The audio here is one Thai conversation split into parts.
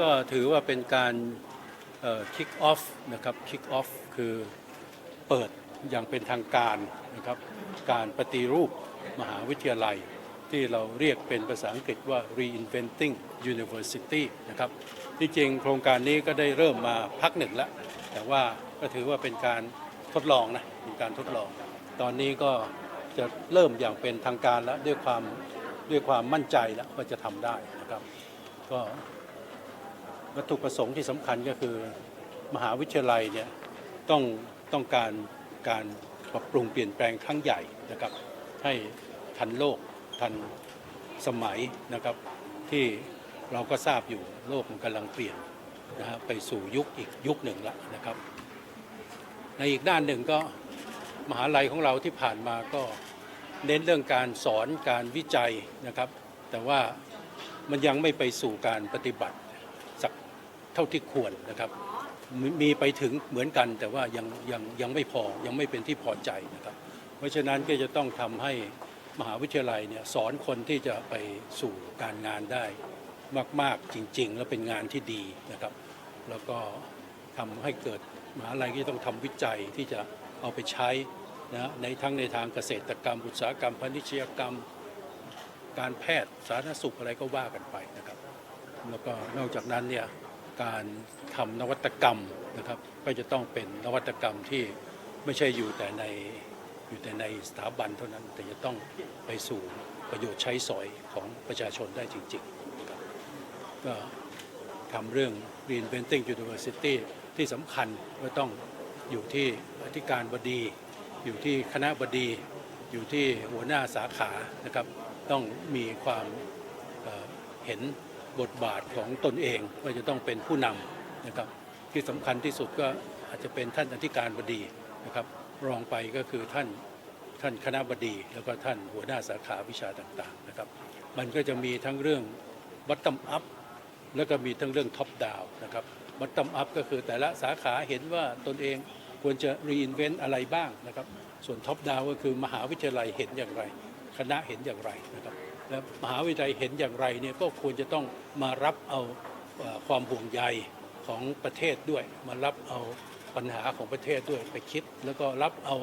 ก็ถือว่าเป็นการคิกออฟนะครับคิกออฟคือเปิดอย่างเป็นทางการนะครับการปฏิรูปมหาวิทยาลัย ที่เราเรียกเป็นภาษาอังกฤษว่า reinventing university นะครับที่จริงโครงการนี้ก็ได้เริ่มมาพักหนึ่งแล้ว แต่ว่าก็ถือว่าเป็นการทดลองนะเป็นการทดลอง ตอนนี้ก็จะเริ่มอย่างเป็นทางการแล้วด้วยความด้วยความมั่นใจแล้วว่าจะทำได้นะครับ ก็ วัตถุประสงค์ที่สำคัญก็คือมหาวิทยาลัยเนี่ยต้องต้องการการปรับปรุงเปลี่ยนแปลงครั้งใหญ่นะครับ ให้ทันโลกทันสมัยนะครับ ที่เราก็ทราบอยู่โลกมันกำลังเปลี่ยนนะฮะไปสู่ยุคอีกยุคหนึ่งแล้วนะครับ ในอีกด้านหนึ่งก็มหาลัยของเราที่ผ่านมาก็เน้นเรื่องการสอนการวิจัยนะครับ แต่ว่ามันยังไม่ไปสู่การปฏิบัติสัก ท่าที่ควรนะครับมมีไปถึงเหมือนกันแต่ว่ายังยังยังไม่พอยังไม่เป็นที่พอใจนะครับ เพราะฉะนั้นก็จะต้องทำให้มหาวิทยาลัยเนี่ยสอนคนที่จะไปสู่การงานได้มาก ๆ จริง ๆ แล้วเป็นงานที่ดีนะครับ แล้วก็ทำให้เกิดมหาลัยที่ต้องทำวิจัยที่จะเอาไปใช้นะในทั้งในทางเกษตรกรรมอุตสาหกรรมพาณิชยกรรม การแพทย์สาธารณสุขอะไรก็ว่ากันไปนะครับ แล้วก็นอกจากนั้นเนี่ย การทำนวัตกรรมนะครับก็จะต้องเป็นนวัตกรรมที่ไม่ใช่อยู่แต่ในอยู่แต่ในสถาบันเท่านั้น แต่จะต้องไปสู่ประโยชน์ใช้สอยของประชาชนได้จริงๆครับก็ทำเรื่อง reinventing university ที่สำคัญก็ต้องอยู่ที่อธิการบดี อยู่ที่คณะบดี อยู่ที่หัวหน้าสาขานะครับ ต้องมีความเห็น บทบาทของตนเองว่าจะต้องเป็นผู้นำนะครับที่สำคัญที่สุดก็อาจจะเป็นท่านอธิการบดีนะครับ รองไปก็คือท่านท่านคณะบดี แล้วก็ท่านหัวหน้าสาขาวิชาต่างๆนะครับ มันก็จะมีทั้งเรื่อง bottom up แล้วก็มีทั้งเรื่อง top down นะครับ bottom up ก็คือแต่ละสาขาเห็นว่าตนเองควรจะ reinvent อะไรบ้างนะครับ ส่วน top down ก็คือมหาวิทยาลัยเห็นอย่างไร คณะเห็นอย่างไรนะครับ และมหาวิทยาลัยเห็นอย่างไรเนี่ยก็ควรจะต้องมารับเอาความห่วงใยของประเทศด้วย มารับเอาปัญหาของประเทศด้วยไปคิด แล้วก็รับเอา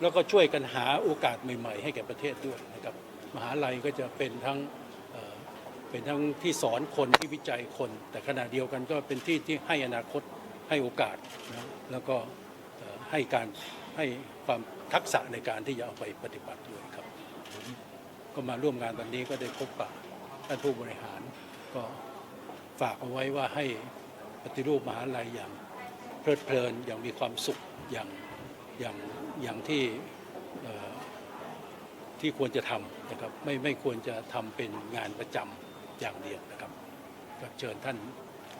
แล้วก็ช่วยกันหาโอกาสใหม่ ๆ ให้แก่ประเทศด้วยนะครับมหาลัยก็จะเป็นทั้งเเป็นทั้งที่สอนคนที่วิจัยคน แต่ขณะเดียวกันก็เป็นที่ที่ให้อนาคตให้โอกาสนะแล้วก็ให้การให้ความทักษะในการที่จะเอาไปปฏิบัติด้วยครับ ก็มาร่วมงานวันนี้ก็ได้พบปะท่านผู้บริหาร ก็ฝากเอาไว้ว่าให้ปฏิรูปมหาลัยอย่างเพลิดเพลินอย่างมีความสุขอย่างอย่างอย่างที่ที่ควรจะทำนะครับไม่ไม่ควรจะทำเป็นงานประจำอย่างเดียวนะครับก็เชิญท่าน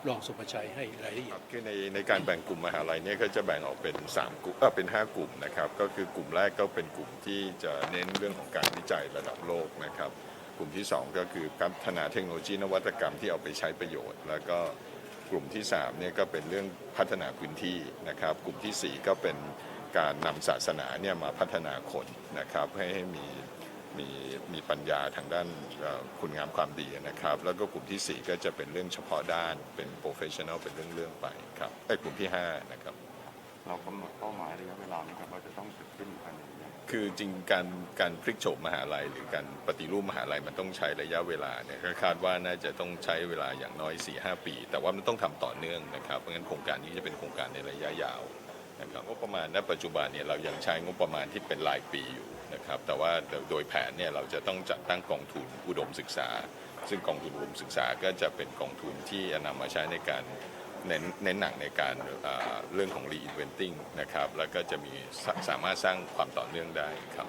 รองสุภชัยให้รายละเอียดคือในในการแบ่งกลุ่มมหาลัยเนี่ยก็จะแบ่งออกเป็น 3 กลุ่มเออเป็น 5 กลุ่มนะครับ ก็คือกลุ่มแรกก็เป็นกลุ่มที่จะเน้นเรื่องของการวิจัยระดับโลกนะครับ กลุ่มที่ 2 ก็คือพัฒนาเทคโนโลยีนวัตกรรมที่เอาไปใช้ประโยชน์ แล้วก็กลุ่มที่3เนี่ยก็เป็นเรื่องพัฒนาพื้นที่นะครับ กลุ่มทีสี่4 ก็เป็นการนำศาสนาเนี่ยมาพัฒนาคนนะครับให้ให้มี มีมีปัญญาทางด้านเอ่อคุณงามความดีนะครับ แล้วก็กลุ่มทีสี่4 ก็จะเป็นเรื่องเฉพาะด้านเป็น professional เป็นเรื่องๆไปครับไอ้ยกลุ่มที่ 5 นะครับ เรากำหนดเป้าหมายระยะเวลาไหมครับว่าจะต้องเสร็จสิ้นภายในระยะคือจริงการการพลิกโฉมมหาลัย หรือการปฏิรูปมหาลัยมันต้องใช้ระยะเวลาเนี่ยก็คาดว่าน่าจะต้องใช้เวลาอย่างน้อย 4-5 ปี แต่ว่ามันต้องทำต่อเนื่องนะครับเพราะงั้นโครงการนี้จะเป็นโครงการในระยะยาว นะครับงบประมาณณปัจจุบันเนี่ยเรายังใช้งบประมาณที่เป็นรายปีอยู่นะครับแต่ว่าโดยแผนเนี่ยเราจะต้องจัดตั้งกองทุนอุดมศึกษา ซึ่งกองทุนอุดมศึกษาก็จะเป็นกองทุนที่จะนำมาใช้ในการเน้นเน้นหนักในการเรื่องของ reinventing นะครับแล้วก็จะมีสามารถสร้างความต่อเนื่องได้ครับ